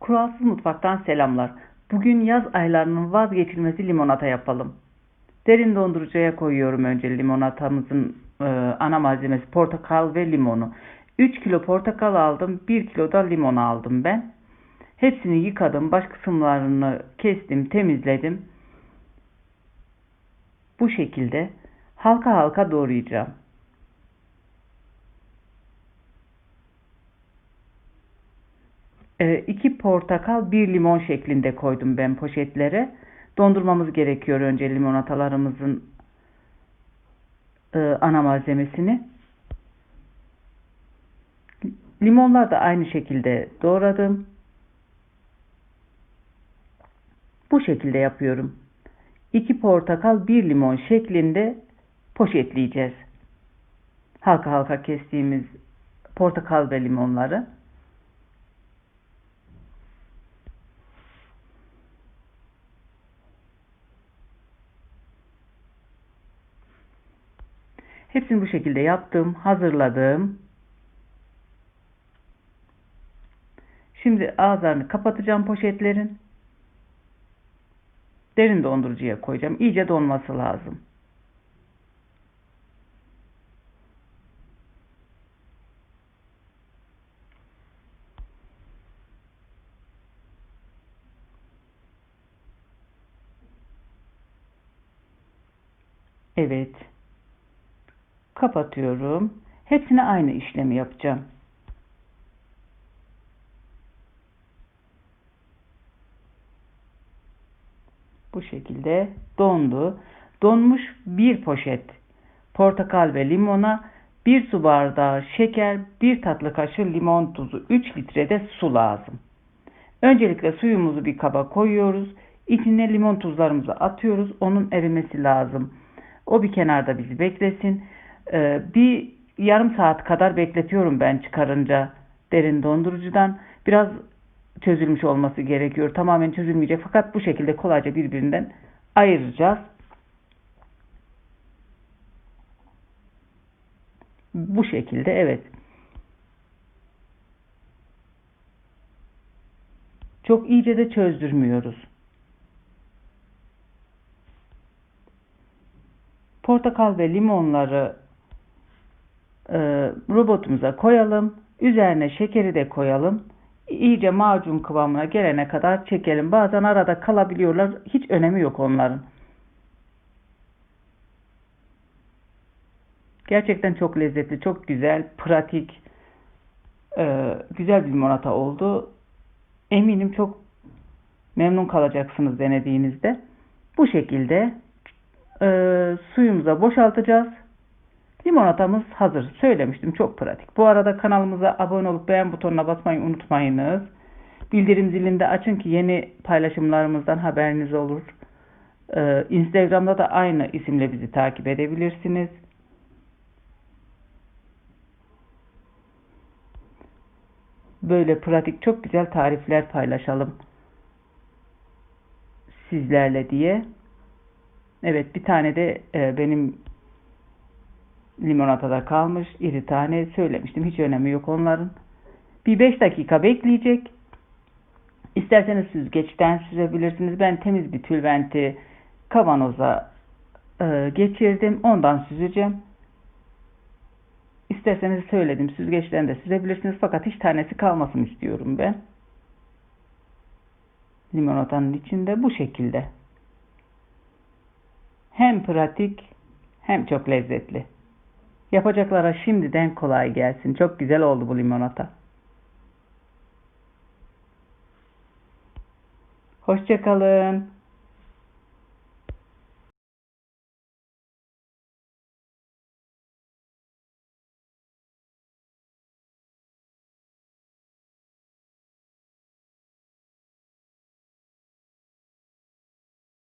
Kuralsız Mutfak'tan selamlar. Bugün yaz aylarının vazgeçilmezi limonata yapalım. Derin dondurucuya koyuyorum önce limonatamızın e, ana malzemesi portakal ve limonu. 3 kilo portakal aldım, 1 kilo da limon aldım ben. Hepsini yıkadım, baş kısımlarını kestim, temizledim. Bu şekilde halka halka doğrayacağım. E, iki portakal, bir limon şeklinde koydum ben poşetlere. Dondurmamız gerekiyor önce limonatalarımızın e, ana malzemesini. Limonlar da aynı şekilde doğradım. Bu şekilde yapıyorum. İki portakal, bir limon şeklinde poşetleyeceğiz. Halka halka kestiğimiz portakal ve limonları. Hepsini bu şekilde yaptım, hazırladım. Şimdi ağızlarını kapatacağım poşetlerin. Derin dondurucuya koyacağım. İyice donması lazım. Evet. Kapatıyorum. Hepsine aynı işlemi yapacağım. Bu şekilde dondu. Donmuş bir poşet portakal ve limona bir su bardağı şeker, bir tatlı kaşığı limon tuzu, 3 litrede su lazım. Öncelikle suyumuzu bir kaba koyuyoruz. İçine limon tuzlarımızı atıyoruz. Onun erimesi lazım. O bir kenarda bizi beklesin. Ee, bir yarım saat kadar bekletiyorum ben çıkarınca derin dondurucudan. Biraz çözülmüş olması gerekiyor. Tamamen çözülmeyecek fakat bu şekilde kolayca birbirinden ayıracağız. Bu şekilde evet. Çok iyice de çözdürmüyoruz. Portakal ve limonları e, robotumuza koyalım. Üzerine şekeri de koyalım. İyice macun kıvamına gelene kadar çekelim. Bazen arada kalabiliyorlar. Hiç önemi yok onların. Gerçekten çok lezzetli, çok güzel, pratik, e, güzel bir limonata oldu. Eminim çok memnun kalacaksınız denediğinizde. Bu şekilde e, suyumuza boşaltacağız. Limonatamız hazır. Söylemiştim çok pratik. Bu arada kanalımıza abone olup beğen butonuna basmayı unutmayınız. Bildirim zilini de açın ki yeni paylaşımlarımızdan haberiniz olur. Ee, Instagram'da da aynı isimle bizi takip edebilirsiniz. Böyle pratik çok güzel tarifler paylaşalım sizlerle diye. Evet bir tane de e, benim limonatada kalmış. iri tane söylemiştim. Hiç önemi yok onların. Bir 5 dakika bekleyecek. İsterseniz süzgeçten süzebilirsiniz. Ben temiz bir tülbenti kavanoza e, geçirdim. Ondan süzeceğim. İsterseniz söyledim. Süzgeçten de süzebilirsiniz. Fakat hiç tanesi kalmasın istiyorum ben. Limonatanın içinde bu şekilde. Hem pratik hem çok lezzetli. Yapacaklara şimdiden kolay gelsin. Çok güzel oldu bu limonata. Hoşçakalın.